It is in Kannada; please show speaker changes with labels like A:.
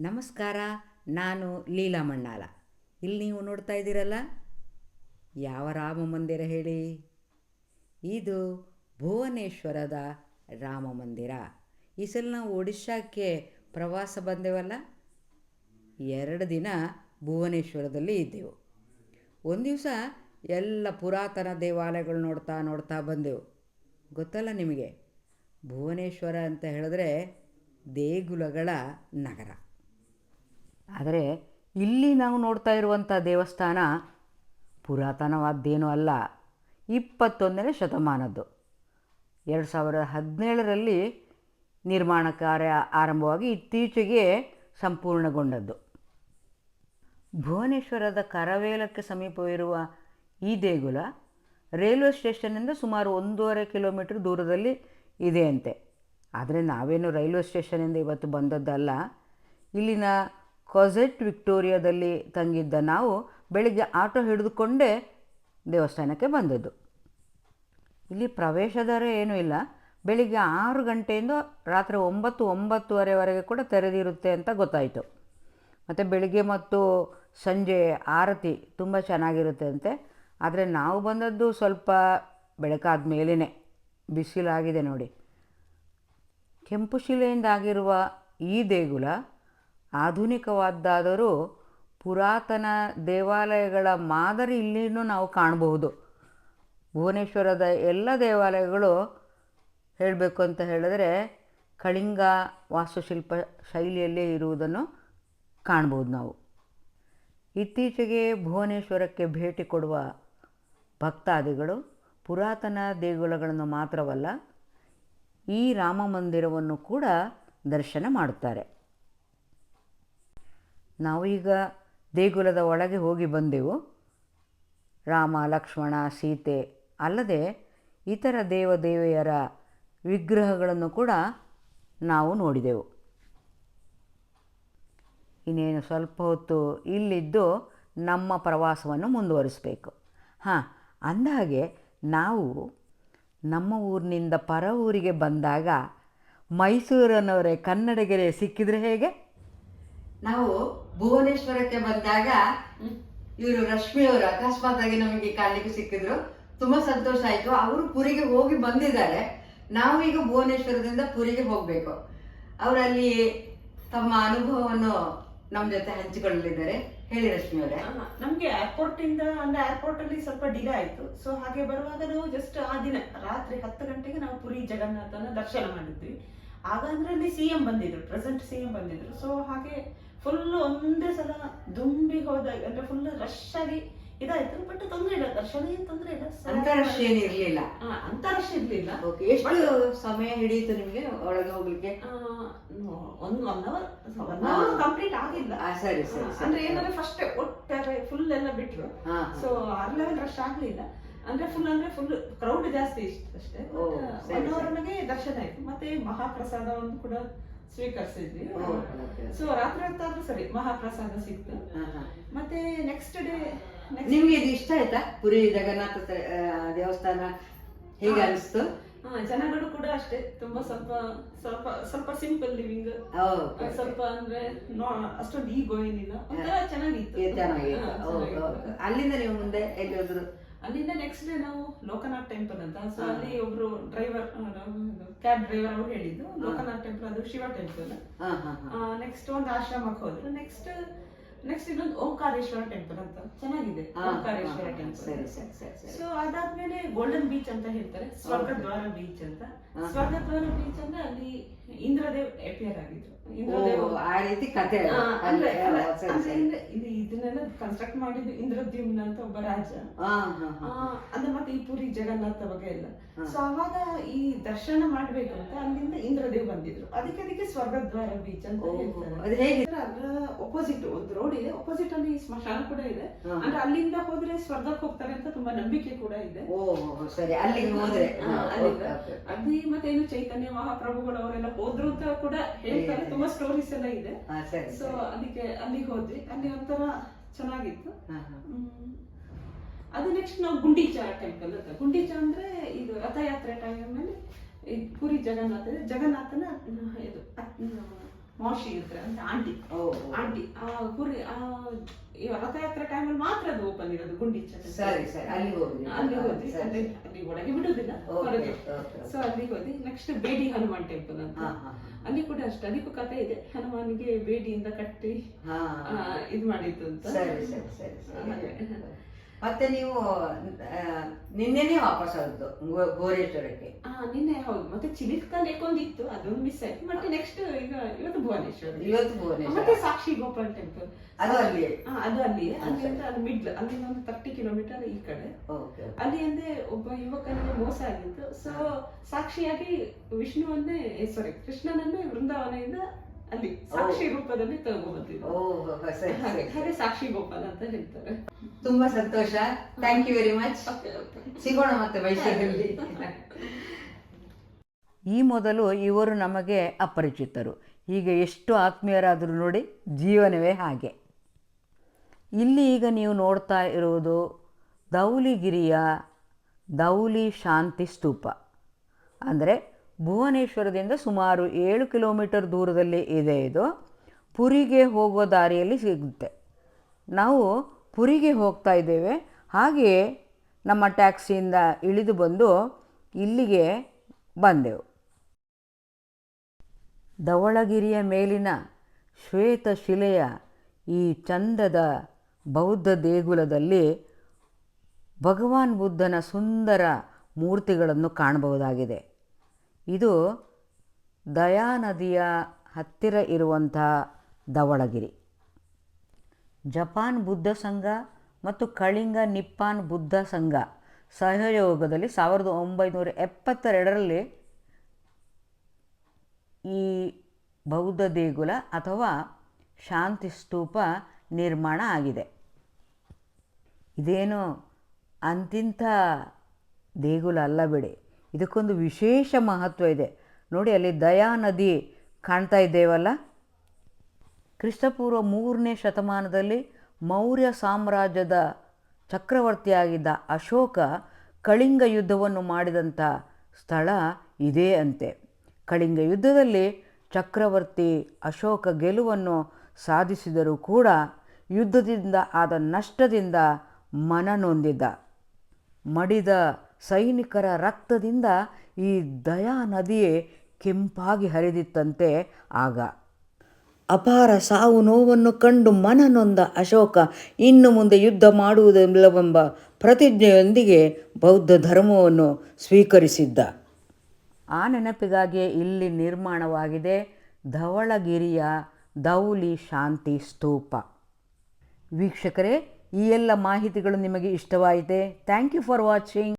A: ನಮಸ್ಕಾರ, ನಾನು ಲೀಲಾ ಮಣ್ಣಾಲ. ಇಲ್ಲಿ ನೀವು ನೋಡ್ತಾ ಇದ್ದೀರಲ್ಲ? ಯಾವ ರಾಮ ಮಂದಿರ ಹೇಳಿ? ಇದು ಭುವನೇಶ್ವರದ ರಾಮ ಮಂದಿರ. ಈ ಸಲ ನಾವು ಒಡಿಶಾಕ್ಕೆ ಪ್ರವಾಸ ಬಂದೆವಲ್ಲ? ಎರಡು ದಿನ ಭುವನೇಶ್ವರದಲ್ಲಿ ಇದ್ದೆವು. ಒಂದು ದಿವಸ ಎಲ್ಲ ಪುರಾತನ ದೇವಾಲಯಗಳು ನೋಡ್ತಾ ನೋಡ್ತಾ ಬಂದೆವು. ಗೊತ್ತಲ್ಲ ನಿಮಗೆ? ಭುವನೇಶ್ವರ ಅಂತ ಹೇಳಿದ್ರೆ ದೇಗುಲಗಳ ನಗರ. ಆದರೆ ಇಲ್ಲಿ ನಾವು ನೋಡ್ತಾ ಇರುವಂಥ ದೇವಸ್ಥಾನ ಪುರಾತನವಾದ್ದೇನೂ ಅಲ್ಲ. ಇಪ್ಪತ್ತೊಂದನೇ ಶತಮಾನದ್ದು. ಎರಡು ಸಾವಿರದ ಹದಿನೇಳರಲ್ಲಿ ನಿರ್ಮಾಣ ಕಾರ್ಯ ಆರಂಭವಾಗಿ ಇತ್ತೀಚೆಗೆ ಸಂಪೂರ್ಣಗೊಂಡದ್ದು. ಭುವನೇಶ್ವರದ ಕರವೇಲಕ್ಕೆ ಸಮೀಪವಿರುವ ಈ ದೇಗುಲ ರೈಲ್ವೆ ಸ್ಟೇಷನ್ನಿಂದ ಸುಮಾರು ಒಂದೂವರೆ ಕಿಲೋಮೀಟ್ರ್ ದೂರದಲ್ಲಿ ಇದೆಯಂತೆ. ಆದರೆ ನಾವೇನು ರೈಲ್ವೆ ಸ್ಟೇಷನಿಂದ ಇವತ್ತು ಬಂದದ್ದಲ್ಲ. ಇಲ್ಲಿನ ಕೊಜೆಟ್ ವಿಕ್ಟೋರಿಯಾದಲ್ಲಿ ತಂಗಿದ್ದ ನಾವು ಬೆಳಿಗ್ಗೆ ಆಟೋ ಹಿಡಿದುಕೊಂಡೇ ದೇವಸ್ಥಾನಕ್ಕೆ ಬಂದದ್ದು. ಇಲ್ಲಿ ಪ್ರವೇಶ ದರ ಏನೂ ಇಲ್ಲ. ಬೆಳಿಗ್ಗೆ ಆರು ಗಂಟೆಯಿಂದ ರಾತ್ರಿ ಒಂಬತ್ತು, ಒಂಬತ್ತುವರೆವರೆಗೆ ಕೂಡ ತೆರೆದಿರುತ್ತೆ ಅಂತ ಗೊತ್ತಾಯಿತು. ಮತ್ತು ಬೆಳಿಗ್ಗೆ ಮತ್ತು ಸಂಜೆ ಆರತಿ ತುಂಬ ಚೆನ್ನಾಗಿರುತ್ತೆ ಅಂತೆ. ಆದರೆ ನಾವು ಬಂದದ್ದು ಸ್ವಲ್ಪ ಬೆಳಕಾದ ಮೇಲೇ ಬಿಸಿಲಾಗಿದೆ ನೋಡಿ. ಕೆಂಪು ಶಿಲೆಯಿಂದಾಗಿರುವ ಈ ದೇಗುಲ ಆಧುನಿಕವಾದ್ದಾದರೂ ಪುರಾತನ ದೇವಾಲಯಗಳ ಮಾದರಿ ಇಲ್ಲಿನೂ ನಾವು ಕಾಣಬಹುದು. ಭುವನೇಶ್ವರದ ಎಲ್ಲ ದೇವಾಲಯಗಳು ಹೇಳಬೇಕು ಅಂತ ಹೇಳಿದ್ರೆ ಕಳಿಂಗ ವಾಸ್ತುಶಿಲ್ಪ ಶೈಲಿಯಲ್ಲೇ ಇರುವುದನ್ನು ಕಾಣ್ಬೋದು ನಾವು. ಇತ್ತೀಚೆಗೆ ಭುವನೇಶ್ವರಕ್ಕೆ ಭೇಟಿ ಕೊಡುವ ಭಕ್ತಾದಿಗಳು ಪುರಾತನ ದೇಗುಲಗಳನ್ನು ಮಾತ್ರವಲ್ಲ ಈ ರಾಮ ಮಂದಿರವನ್ನು ಕೂಡ ದರ್ಶನ ಮಾಡುತ್ತಾರೆ. ನಾವು ಈಗ ದೇಗುಲದ ಒಳಗೆ ಹೋಗಿ ಬಂದೆವು. ರಾಮ, ಲಕ್ಷ್ಮಣ, ಸೀತೆ ಅಲ್ಲದೆ ಇತರ ದೇವದೇವೆಯರ ವಿಗ್ರಹಗಳನ್ನು ಕೂಡ ನಾವು ನೋಡಿದೆವು. ಇನ್ನೇನು ಸ್ವಲ್ಪ ಹೊತ್ತು ಇಲ್ಲಿದ್ದು ನಮ್ಮ ಪ್ರವಾಸವನ್ನು ಮುಂದುವರಿಸಬೇಕು. ಹಾಂ, ಅಂದಹಾಗೆ ನಾವು ನಮ್ಮ ಊರಿನಿಂದ ಪರ ಊರಿಗೆ ಬಂದಾಗ ಮೈಸೂರನ್ನವರೇ ಕನ್ನಡಗೆರೆ ಸಿಕ್ಕಿದರೆ ಹೇಗೆ? ನಾವು ಭುವನೇಶ್ವರಕ್ಕೆ ಬಂದಾಗ ಇವರು ರಶ್ಮಿ ಅವರು ಅಕಸ್ಮಾತ್ ಆಗಿ ನಮಗೆ ಕಾಣಲಿಕ್ಕೆ ಸಿಕ್ಕಿದ್ರು. ತುಂಬಾ ಸಂತೋಷ ಆಯ್ತು. ಅವರು ಪುರಿಗೆ ಹೋಗಿ ಬಂದಿದ್ದಾರೆ. ನಾವು ಈಗ ಭುವನೇಶ್ವರದಿಂದ ಪುರಿಗೆ ಹೋಗ್ಬೇಕು. ಅವರಲ್ಲಿ ತಮ್ಮ ಅನುಭವವನ್ನು ನಮ್ಮ ಜೊತೆ ಹಂಚಿಕೊಳ್ಳಲಿದ್ದಾರೆ. ಹೇಳಿ ರಶ್ಮಿ ಅವರೇ.
B: ನಮ್ಗೆ ಏರ್ಪೋರ್ಟ್ ಇಂದ ಅಂದ್ರೆ ಏರ್ಪೋರ್ಟ್ ಅಲ್ಲಿ ಸ್ವಲ್ಪ ಡಿಲೇ ಆಯ್ತು. ಸೊ ಹಾಗೆ ಬರುವಾಗ ನಾವು ಜಸ್ಟ್ ಆ ದಿನ ರಾತ್ರಿ ಹತ್ತು ಗಂಟೆಗೆ ನಾವು ಪುರಿ ಜಗನ್ನಾಥನ ದರ್ಶನ ಮಾಡಿದ್ವಿ. ಆಗ ಅಂದ್ರೆ ಅಲ್ಲಿ ಸಿ ಎಂ ಬಂದಿದ್ರು ಪ್ರೆಸೆಂಟ್ ಸಿ ಎಂ ಬಂದಿದ್ರು. ಸೊ ಹಾಗೆ ಫುಲ್ ಒಂದೇ ಸಲ ದುಂಬಿ ಹೋದಾಗ ಅಂದ್ರೆ ಫುಲ್ ರಶ್ ಆಗಿ ಇದಾಯ್ತು ಬಟ್ ತೊಂದ್ರೆ ಇಲ್ಲ. ದರ್ಶನ ಏನ್ ತೊಂದ್ರೆ ಇಲ್ಲ.
A: ಅಂತಾರಾಷ್ಟ್ರ ಏನ್ ಇರ್ಲಿಲ್ಲ.
B: ಆ, ಅಂತಾರಾಷ್ಟ್ರೀಯ ಇರ್ಲಿಲ್ಲ.
A: ಎಷ್ಟು ಸಮಯ ಹಿಡಿಯಿತು ನಿಮ್ಗೆ ಒಳಗೆ ಹೋಗ್ಲಿಕ್ಕೆ?
B: ಒಂದ್ one hour one hour complete ಆಗಿಲ್ಲ.
A: ಸರಿ ಸರಿ
B: ಅಂದ್ರೆ ಏನಂದ್ರೆ ಫಸ್ಟ್ ಒಟ್ಟಾರೆ ಫುಲ್ ಎಲ್ಲ ಬಿಟ್ರು. ಸೊ ಆರ್ ಲೆವೆಲ್ ರಶ್ ಆಗ್ಲಿಲ್ಲ. ಅಂದ್ರೆ ಫುಲ್ ಅಂದ್ರೆ ಫುಲ್ ಕ್ರೌಡ್ ಜಾಸ್ತಿ ಇಷ್ಟ ಅಷ್ಟೇ. ಒನ್ ಅವರ್ ದರ್ಶನ ಆಯ್ತು. ಮತ್ತೆ ಮಹಾಪ್ರಸಾದ ಒಂದು ಕೂಡ ಸ್ವೀಕರಿಸಿದ್ವಿ. ಸೊ ರಾತ್ರಿ ಹೊತ್ತಾದ್ರೂ ಸರಿ ಮಹಾಪ್ರಸಾದ ಸಿಕ್ತು. ಮತ್ತೆ ನೆಕ್ಸ್ಟ್ ಡೇ
A: ನಿಮ್ಗೆ ಇದು ಇಷ್ಟ ಆಯ್ತಾ? ಪುರಿ ಜಗನ್ನಾಥ ದೇವಸ್ಥಾನ? ಹೇಗೆ. ಅನಿಸ್ತು?
B: ಜನಗಳು ಕೂಡ ಅಷ್ಟೇ. ತುಂಬಾ ಸ್ವಲ್ಪ ಸ್ವಲ್ಪ ಸ್ವಲ್ಪ ಸಿಂಪಲ್ ಲಿವಿಂಗ್ ಸ್ವಲ್ಪ ಅಂದ್ರೆ ಅಷ್ಟೊಂದು ಈಗೋ ಏನಿಲ್ಲ. ಚೆನ್ನಾಗಿತ್ತು.
A: ಅಲ್ಲಿಂದ ನೀವು ಮುಂದೆ ಎಲ್ಲಿ ಹೋದ್ರು
B: ಅಲ್ಲಿಂದ ನೆಕ್ಸ್ಟ್ ಡೇ ನಾವು ಲೋಕನಾಥ್ ಟೆಂಪಲ್ ಅಂತ. ಸೊ ಅಲ್ಲಿ ಒಬ್ರು ಡ್ರೈವರ್ ಕ್ಯಾಬ್ ಡ್ರೈವರ್ ಅವ್ರು ಹೇಳಿದ್ದು. ಲೋಕನಾಥ್ ಟೆಂಪಲ್ ಅದು ಶಿವ ಟೆಂಪಲ್ ನೆಕ್ಸ್ಟ್ ಒಂದು ಆಶ್ರಮಕ್ಕೆ ಹೋದ್ರು. ನೆಕ್ಸ್ಟ್ ನೆಕ್ಸ್ಟ್ ಇನ್ನೊಂದು ಓಂಕಾರೇಶ್ವರ ಟೆಂಪಲ್ ಅಂತ. ಚೆನ್ನಾಗಿದೆ. ಓಂಕಾರೇಶ್ವರ. ಟೆಂಪಲ್
A: ಸರಿ ಸರಿ ಸರಿ ಸರಿ.
B: ಸೊ ಅದಾದ್ಮೇಲೆ ಗೋಲ್ಡನ್ ಬೀಚ್ ಅಂತ ಹೇಳ್ತಾರೆ. ಸ್ವರ್ಗದ್ವಾರ ಬೀಚ್ ಅಂತ. ಸ್ವರ್ಗದ್ವಾರ ಬೀಚ್ ಅಂದ್ರೆ ಅಲ್ಲಿ ಇಂದ್ರದೇವ್ ಅಪಿಯರ್ ಆಗಿದ್ರು. ಇಂದ್ರದೇವ್
A: ಆ ರೀತಿ ಕತೆ ಅದು.
B: ಅಂದ್ರೆ ಇದು ಇದನ್ನೆಲ್ಲ ಕನ್ಸ್ಟ್ರಕ್ಟ್ ಮಾಡಿದ್ದು ಇಂದ್ರದ್ಯುಮ್ನ ಅಂತ ಒಬ್ಬ ರಾಜ. ಅಂದ್ರೆ ಮತ್ತೆ ಈ ಪುರಿ ಜಗನ್ನಾಥ ಬಗ್ಗೆ ಎಲ್ಲ. ಸೊ ಅವಾಗ ಈ ದರ್ಶನ ಮಾಡ್ಬೇಕು ಅಂತ ಅಲ್ಲಿಂದ ಇಂದ್ರದೇವ್ ಬಂದಿದ್ರು. ಅದಕ್ಕೆ ಅದಕ್ಕೆ ಸ್ವರ್ಗದ್ವಾರ ಬೀಚ್ ಅಂತ ಹೇಳ್ತಾರೆ. ಅದ್ರ ಒಪೋಸಿಟ್ ಒಂದು ರೋಡ್ ಇದೆ. ಒಪೋಸಿಟ್ ಅಲ್ಲಿ ಸ್ಮಶಾನ ಕೂಡ ಇದೆ. ಅಂದ್ರೆ ಅಲ್ಲಿಂದ ಹೋದ್ರೆ ಸ್ವರ್ಗಕ್ಕೆ ಹೋಗ್ತಾರೆ ಅಂತ ತುಂಬಾ ನಂಬಿಕೆ ಕೂಡ ಇದೆ.
A: ಸರಿ ಅಲ್ಲಿಗೆ ಹೋದ್ರೆ.
B: ಅಲ್ಲಿ ಮತ್ತೆ ಏನು ಚೈತನ್ಯ ಮಹಾಪ್ರಭುಗಳು ಅವರೆಲ್ಲ ಹೋದ್ರು ಅಂತ ಕೂಡ ಹೇಳ್ತಾರೆ. ತುಂಬಾ ಸ್ಟೋರೀಸ್ ಎಲ್ಲ ಇದೆ. ಸೊ ಅದಕ್ಕೆ ಅಲ್ಲಿ ಹೋದ್ವಿ. ಅಲ್ಲಿ ಒಂಥರ ಚೆನ್ನಾಗಿತ್ತು. ಅದು ನೆಕ್ಸ್ಟ್ ನಾವು ಗುಂಡಿಚಾ ಟೆಂಪಲ್ ಅಂತ ಗುಂಡಿಚಾ ಅಂದ್ರೆ ಇದು ರಥಯಾತ್ರೆ ಟೈಮ್ ಮೇಲೆ ಪುರಿ ಜಗನ್ನಾಥ ಜಗನ್ನಾಥನ ಇದು ಮೋಶಿ ಇರ್ತಾರೆ ಅಂದ್ರೆ ಆಂಟಿ. ಆಂಟಿ ಆ ಕುರಿ ಆ ರಥಯಾತ್ರೆ ಟೈಮಲ್ಲಿ ಮಾತ್ರ ಅದು ಓಪನ್ ಇರೋದು ಗುಂಡಿಚ್ಚ
A: ಸರಿ ಸರಿ ಅಲ್ಲಿ ಹೋಗಿ
B: ಅಲ್ಲಿ ಹೋದ್ವಿ ಅಲ್ಲಿ ಅಲ್ಲಿ ಒಳಗೆ ಬಿಡುದಿಲ್ಲ ಹೊರಗೆ. ಸೊ ಅಲ್ಲಿ ಹೋದ್ವಿ ನೆಕ್ಸ್ಟ್ ಬೇಡಿ ಹನುಮಾನ್ ಟೆಂಪಲ್ ಅಂತ. ಅಲ್ಲಿ ಕೂಡ ಅಷ್ಟೇ ಅದಕ್ಕೂ ಕಥೆ ಇದೆ. ಹನುಮಾನಿಗೆ ಬೇಡಿಯಿಂದ ಕಟ್ಟಿ ಇದು ಮಾಡಿದ್ದು ಅಂತ.
A: ಸರಿ ಸರಿ ಸರಿ. ಮತ್ತೆ ನೀವು ನಿನ್ನೆನೆ ವಾಪಸ್ ಆದದ್ದು ಭುವನೇಶ್ವರಕ್ಕೆ ಗೋರೇಶ್ವರಕ್ಕೆ?
B: ಆ, ನಿನ್ನೆ ಹೌದು. ಮತ್ತೆ ಚಿಲಿಕಲ್ ಇತ್ತು ಅದೊಂದು ಮಿಸ್ ಆಯ್ತು. ಮತ್ತೆ ನೆಕ್ಸ್ಟ್ ಈಗ ಇವತ್ತು ಭುವನೇಶ್ವರ.
A: ಇವತ್ತು ಭುವನೇಶ್ವರ.
B: ಮತ್ತೆ ಸಾಕ್ಷಿ ಗೋಪಾಲ್ ಟೆಂಪಲ್
A: ಅದು ಅಲ್ಲಿ
B: ಅದು ಅಲ್ಲಿ ಅಲ್ಲಿಂದ ಅದು ಮಿಡ್ಲ್ ಅಲ್ಲಿಂದ ಒಂದು ತರ್ಟಿ ಕಿಲೋಮೀಟರ್ ಈ ಕಡೆ.
A: ಓಕೆ
B: ಅಲ್ಲಿ ಅಂದ್ರೆ ಒಬ್ಬ ಯುವಕನಿಗೆ ಮೋಸ ಆಗಿತ್ತು. ಸೊ ಸಾಕ್ಷಿಯಾಗಿ ವಿಷ್ಣುವನ್ನೇ ಸಾರಿ ಕೃಷ್ಣನನ್ನೇ ವೃಂದಾವನದಿಂದ ಅಲ್ಲಿ ಸಾಕ್ಷಿ ರೂಪದಲ್ಲಿ ಹಾಗೆ ಸಾಕ್ಷಿ ಗೋಪಾಲ್ ಅಂತ ಹೇಳ್ತಾರೆ.
A: ತುಂಬಾ ಸಂತೋಷ. Thank you very much. ಸಿಗೋಣ ಮತ್ತೆ ಮೈಸೂರಲ್ಲಿ. ಈ ಮೊದಲು ಇವರು ನಮಗೆ ಅಪರಿಚಿತರು. ಈಗ ಎಷ್ಟು ಆತ್ಮೀಯರಾದರೂ ನೋಡಿ ಜೀವನವೇ ಹಾಗೆ. ಇಲ್ಲಿ ಈಗ ನೀವು ನೋಡ್ತಾ ಇರುವುದು ಧೌಲಿಗಿರಿಯ ಧೌಲಿ ಶಾಂತಿ ಸ್ತೂಪ. ಅಂದರೆ ಭುವನೇಶ್ವರದಿಂದ ಸುಮಾರು ಏಳು ಕಿಲೋಮೀಟರ್ ದೂರದಲ್ಲಿ ಇದೆ ಇದು. ಪುರಿಗೆ ಹೋಗೋ ದಾರಿಯಲ್ಲಿ ಸಿಗುತ್ತೆ. ನಾವು ಪುರಿಗೆ ಹೋಗ್ತಾ ಇದ್ದೇವೆ. ಹಾಗೆಯೇ ನಮ್ಮ ಟ್ಯಾಕ್ಸಿಯಿಂದ ಇಳಿದು ಬಂದು ಇಲ್ಲಿಗೆ ಬಂದೆವು. ಧವಳಗಿರಿಯ ಮೇಲಿನ ಶ್ವೇತ ಶಿಲೆಯ ಈ ಚಂದದ ಬೌದ್ಧ ದೇಗುಲದಲ್ಲಿ ಭಗವಾನ್ ಬುದ್ಧನ ಸುಂದರ ಮೂರ್ತಿಗಳನ್ನು ಕಾಣಬಹುದಾಗಿದೆ. ಇದು ದಯಾ ನದಿಯ ಹತ್ತಿರ ಇರುವಂಥ ಧವಳಗಿರಿ. ಜಪಾನ್ ಬುದ್ಧ ಸಂಘ ಮತ್ತು ಕಳಿಂಗ ನಿಪ್ಪಾನ್ ಬುದ್ಧ ಸಂಘ ಸಹಯೋಗದಲ್ಲಿ ಸಾವಿರದ ಒಂಬೈನೂರ ಎಪ್ಪತ್ತೆರಡರಲ್ಲಿ ಈ ಬೌದ್ಧ ದೇಗುಲ ಅಥವಾ ಶಾಂತಿ ಸ್ತೂಪ ನಿರ್ಮಾಣ ಆಗಿದೆ. ಇದೇನು ಅಂತಿಂಥ ದೇಗುಲ ಅಲ್ಲ ಬಿಡಿ. ಇದಕ್ಕೊಂದು ವಿಶೇಷ ಮಹತ್ವ ಇದೆ. ನೋಡಿ, ಅಲ್ಲಿ ದಯಾ ನದಿ ಕಾಣ್ತಾ ಇದ್ದೇವಲ್ಲ? ಕ್ರಿಸ್ತಪೂರ್ವ ಮೂರನೇ ಶತಮಾನದಲ್ಲಿ ಮೌರ್ಯ ಸಾಮ್ರಾಜ್ಯದ ಚಕ್ರವರ್ತಿಯಾಗಿದ್ದ ಅಶೋಕ ಕಳಿಂಗ ಯುದ್ಧವನ್ನು ಮಾಡಿದಂಥ ಸ್ಥಳ ಇದೇ ಅಂತೆ. ಕಳಿಂಗ ಯುದ್ಧದಲ್ಲಿ ಚಕ್ರವರ್ತಿ ಅಶೋಕ ಗೆಲುವನ್ನು ಸಾಧಿಸಿದರೂ ಕೂಡ ಯುದ್ಧದಿಂದ ಆದ ನಷ್ಟದಿಂದ ಮನನೊಂದಿದ್ದ. ಮಡಿದ ಸೈನಿಕರ ರಕ್ತದಿಂದ ಈ ದಯಾ ನದಿಯೇ ಕೆಂಪಾಗಿ ಹರಿದಿತ್ತಂತೆ ಆಗ. ಅಪಾರ ಸಾವು ನೋವನ್ನು ಕಂಡು ಮನನೊಂದ ಅಶೋಕ, ಇನ್ನು ಮುಂದೆ ಯುದ್ಧ ಮಾಡುವುದಿಲ್ಲವೆಂಬ ಪ್ರತಿಜ್ಞೆಯೊಂದಿಗೆ ಬೌದ್ಧ ಧರ್ಮವನ್ನು ಸ್ವೀಕರಿಸಿದ್ದ. ಆ ನೆನಪಿಗಾಗಿ ಇಲ್ಲಿ ನಿರ್ಮಾಣವಾಗಿದೆ ಧವಳಗಿರಿಯ ದೌಲಿ ಶಾಂತಿ ಸ್ತೂಪ. ವೀಕ್ಷಕರೇ, ಈ ಎಲ್ಲ ಮಾಹಿತಿಗಳು ನಿಮಗೆ ಇಷ್ಟವಾಯಿತೆ? Thank you for watching